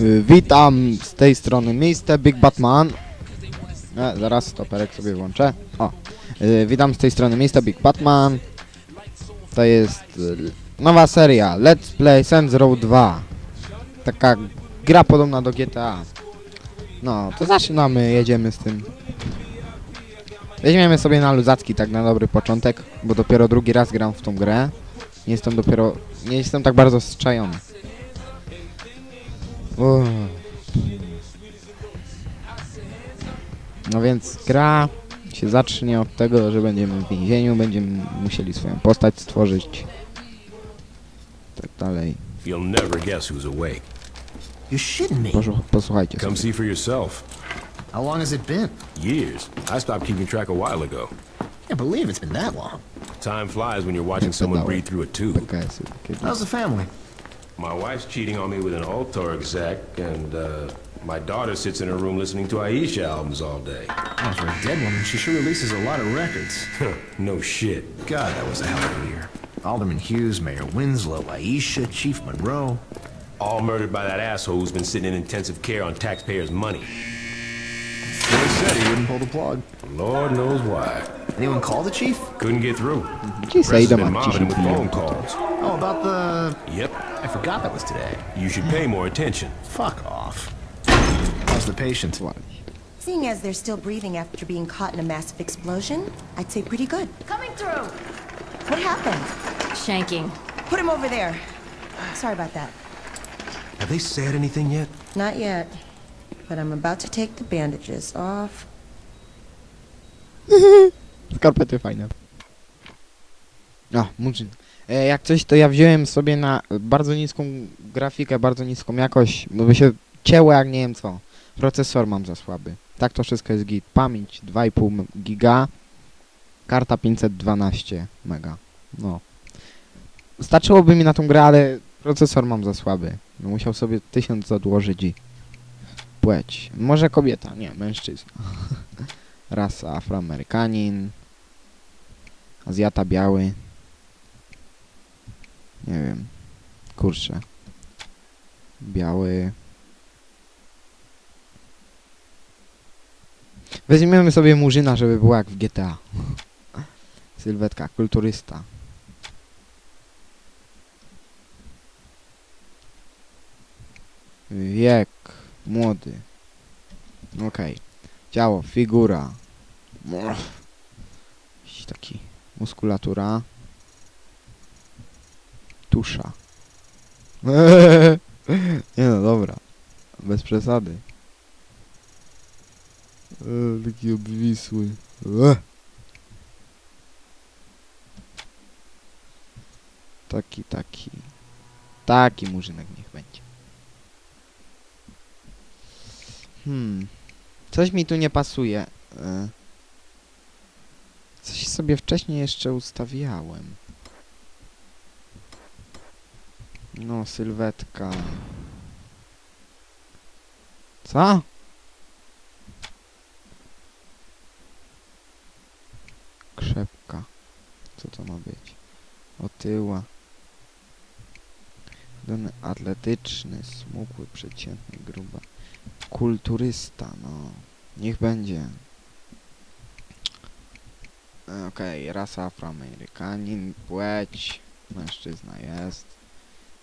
Y, Witam z tej strony Mr. Big Batman. E, zaraz stoperek sobie włączę. O. Y, witam z tej strony Mr. Big Batman. To jest y, nowa seria Let's Play Saints Row 2. Taka gra podobna do GTA. No, to zaczynamy, jedziemy z tym. Weźmiemy sobie na luzacki tak na dobry początek, bo dopiero drugi raz gram w tą grę. Nie jestem dopiero, nie jestem tak bardzo zczajony. Uff. No więc gra się zacznie od tego, że będziemy w więzieniu, będziemy musieli swoją postać stworzyć. Tak dalej. You'll never guess who's awake. You're shitting me. Poszu- posłuchajcie Come see for yourself. How long has it been? Years. I stopped keeping track a while ago. Can't believe it's been that long. Time flies when you're watching someone breathe through a tube. PKS-y. How's the family? My wife's cheating on me with an Altar exec, and uh, my daughter sits in her room listening to Aisha albums all day. Oh, for a dead woman, she sure releases a lot of records. no shit. God, that was a hell of a year. Alderman Hughes, Mayor Winslow, Aisha, Chief Monroe. All murdered by that asshole who's been sitting in intensive care on taxpayers' money. Billy said he wouldn't pull the plug. Lord knows why. Anyone call the chief? Couldn't get through. Dzisiaj Press has idę been mobbing with phone calls. Oh, about the... Yep. I forgot that was today. You should pay more attention. Fuck off. How's the patient? Seeing as they're still breathing after being caught in a massive explosion, I'd say pretty good. Coming through. What happened? Shanking. Put him over there. Sorry about that. Have they said anything yet? Not yet. But I'm about to take the bandages off. Skarpety fajne. O, murzyn. E, jak coś, to ja wziąłem sobie na bardzo niską grafikę, bardzo niską jakość, bo by się cięło jak nie wiem co. Procesor mam za słaby. Tak to wszystko jest git. Pamięć 2,5 m- giga. Karta 512 mega. No. Starczyłoby mi na tą grę, ale procesor mam za słaby. No, musiał sobie 1000 odłożyć i... Płeć. Może kobieta, nie, mężczyzna. Rasa Afroamerykanin. Azjata biały. Nie wiem. Kurczę. Biały. Weźmiemy sobie murzyna, żeby było jak w GTA. Sylwetka, kulturysta. Wiek. Młody. Okej. Ciało, figura. Jakiś taki muskulatura. Tusza. Nie no, dobra. Bez przesady. E, taki obwisły. E. Taki, taki. Taki murzynek niech będzie. Hmm. Coś mi tu nie pasuje. E. Coś sobie wcześniej jeszcze ustawiałem. No, sylwetka. Co? Krzepka. Co to ma być? Otyła. Ten atletyczny, smukły, przeciętny, gruba. Kulturysta, no. Niech będzie. Okej, rasa afroamerykanin, płeć, mężczyzna jest.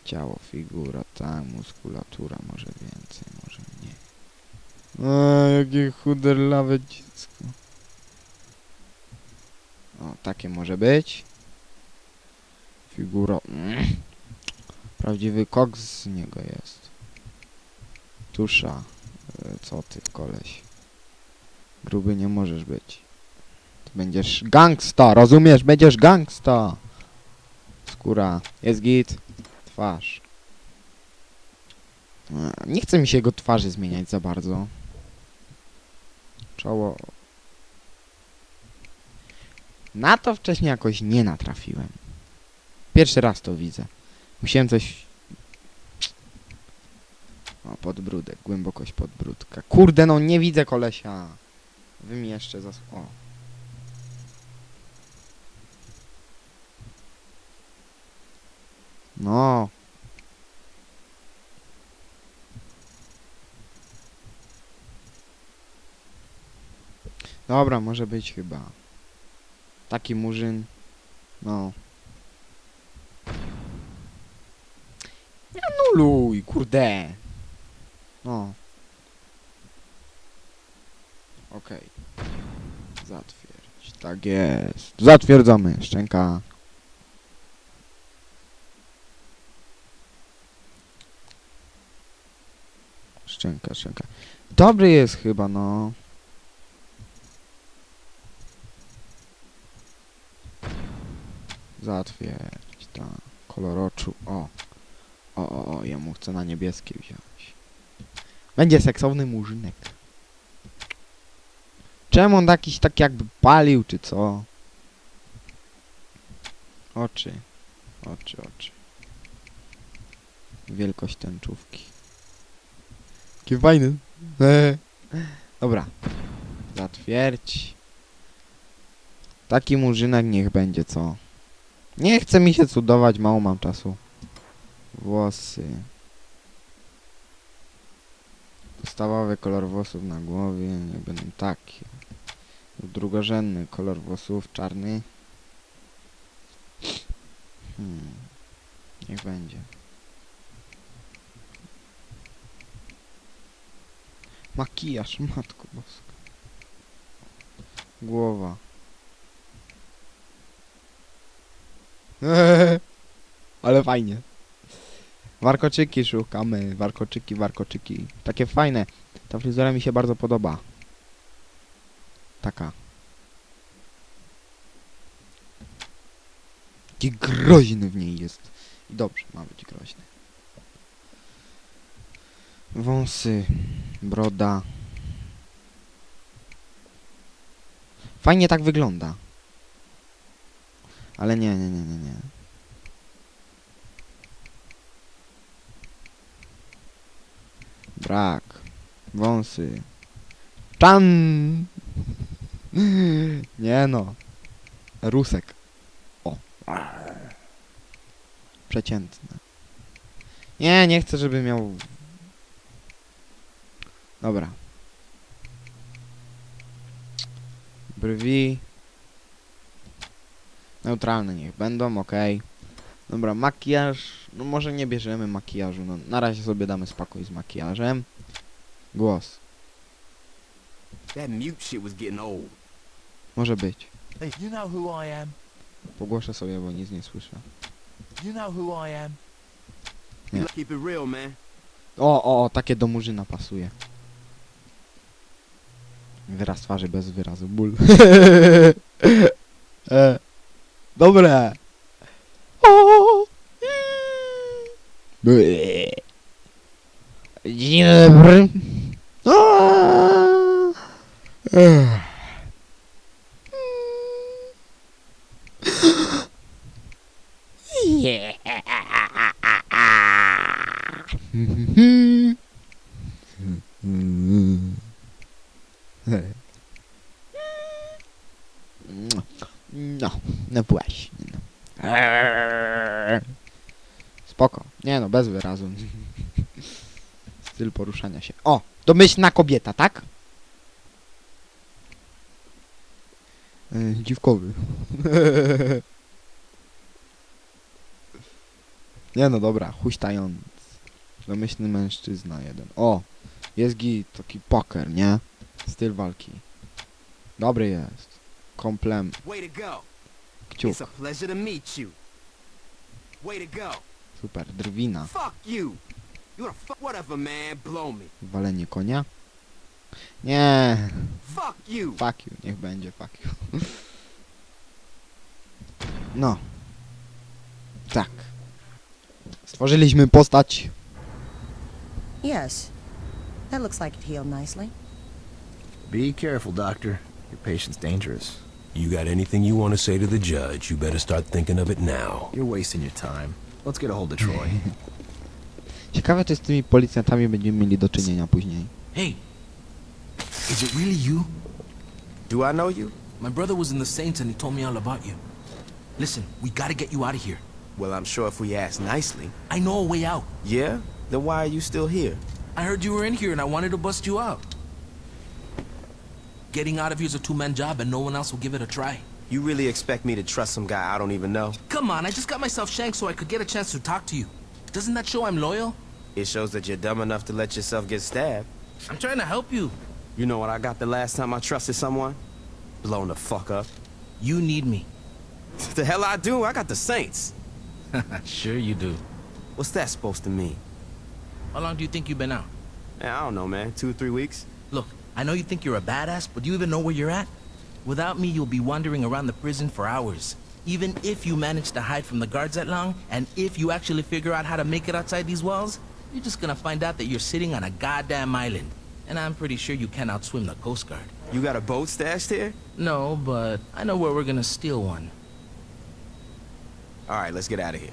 Ciało, figura, tak, muskulatura, może więcej, może mniej. O, jakie chuderlawe dziecko. O, takie może być. Figura. Mm. Prawdziwy koks z niego jest. Tusza. E, Co ty, koleś? Gruby nie możesz być. Ty będziesz gangsta, rozumiesz? Będziesz gangsta. Skóra. Jest git. Twarz. Nie chce mi się jego twarzy zmieniać za bardzo. Czoło. Na to wcześniej jakoś nie natrafiłem. Pierwszy raz to widzę. Musiałem coś... O, podbródek, głębokość podbródka. Kurde, no nie widzę kolesia. Wy mi jeszcze zas... O. No. Dobra, może być chyba. Taki murzyn. No. Anuluj, kurde. No. Okej. Okay. Zatwierdź. Tak jest. Zatwierdzamy, szczęka. Szczęka, szczęka. Dobry jest chyba, no. Zatwierdź, tak. Kolor oczu, o. O, o, o, ja mu chcę na niebieskie wziąć. Będzie seksowny murzynek. Czemu on jakiś tak jakby palił, czy co? Oczy. Oczy, oczy. Wielkość tęczówki. Jaki fajny. Eee. Dobra. Zatwierdź. Taki murzynek niech będzie, co? Nie chce mi się cudować, mało mam czasu. Włosy. Podstawowy kolor włosów na głowie, niech będą takie. Drugorzędny kolor włosów, czarny. Hmm. Niech będzie. Makijaż, matko boska. Głowa. Ale fajnie. Warkoczyki szukamy. Warkoczyki, warkoczyki. Takie fajne. Ta fryzura mi się bardzo podoba. Taka. Jaki groźny w niej jest. I dobrze, ma być groźny. Wąsy. Broda. Fajnie tak wygląda. Ale nie, nie, nie, nie, nie. Brak. Wąsy. Czan! Nie no. Rusek. O. Przeciętne. Nie, nie chcę, żeby miał... Dobra. Brwi. Neutralne niech będą, okej. Dobra, makijaż. No może nie bierzemy makijażu. No, na razie sobie damy spokój z makijażem. Głos. That mute shit was getting old. Może być. Hey, you know who I am? Pogłoszę sobie, bo nic nie słyszę. You know who I am? Yeah. Keep it real, man. O, o, o, takie do murzyna pasuje. Wyraz twarzy bez wyrazu. Ból. e, dobre. Dzień dobry. O, ech. No, no właśnie. No. Spoko. Nie no, bez wyrazu. Styl poruszania się. O! Domyślna kobieta, tak? Yy, dziwkowy. Nie no dobra, huśtając. Domyślny mężczyzna jeden. O! Jest git, taki poker, nie? Styl walki. Dobry jest. Komplem, kciuk. Way to go. Super, drwina. Fuck you. You're a fuck. Whatever, man. Blow me. Walenie konia. Nie, Fuck you. fuck you, niech będzie fuck you. No. Tak. Stworzyliśmy postać. Yes. That looks like it healed nicely. Be careful, Doctor. Your patient's dangerous. You got anything you want to say to the judge, you better start thinking of it now. You're wasting your time. Let's get a hold of Troy. Ciekawe, czy z tymi policjantami będziemy mieli do czynienia później. Hey, is it really you? Do I know you? My brother was in the Saints and he told me all about you. Listen, we gotta get you out of here. Well, I'm sure if we ask nicely. I know a way out. Yeah? Then why are you still here? I heard you were in here and I wanted to bust you out. Getting out of here is a two-man job and no one else will give it a try. You really expect me to trust some guy I don't even know? Come on, I just got myself shanked so I could get a chance to talk to you. Doesn't that show I'm loyal? It shows that you're dumb enough to let yourself get stabbed. I'm trying to help you. You know what I got the last time I trusted someone? Blown the fuck up. You need me. the hell I do? I got the Saints. Sure you do. What's that supposed to mean? How long do you think you've been out? Man, I don't know, man. Two, or three weeks? Look, I know you think you're a badass, but do you even know where you're at? Without me, you'll be wandering around the prison for hours. Even if you manage to hide from the guards that long, and if you actually figure out how to make it outside these walls, you're just gonna find out that you're sitting on a goddamn island. And I'm pretty sure you can't outswim the Coast Guard. You got a boat stashed here? No, but I know where we're gonna steal one. All right, let's get out of here.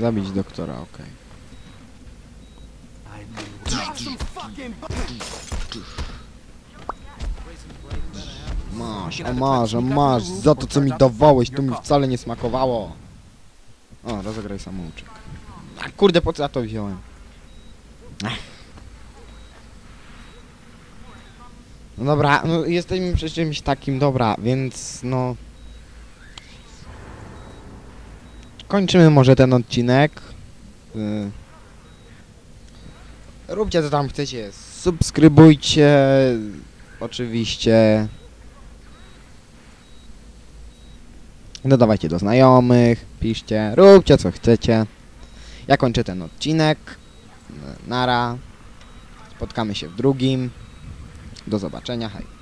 Zabić doktora, okej. Masz, a masz, a masz, za to co mi dawałeś, to mi wcale nie smakowało. O, rozegraj samouczek. A kurde, po co ja to wziąłem? Ech. No dobra, no jesteśmy przy czymś takim, dobra, więc no... Kończymy może ten odcinek. Y... Róbcie co tam chcecie, subskrybujcie, oczywiście. Dodawajcie do znajomych, piszcie, róbcie co chcecie. Ja kończę ten odcinek. Nara. Spotkamy się w drugim. Do zobaczenia, hej.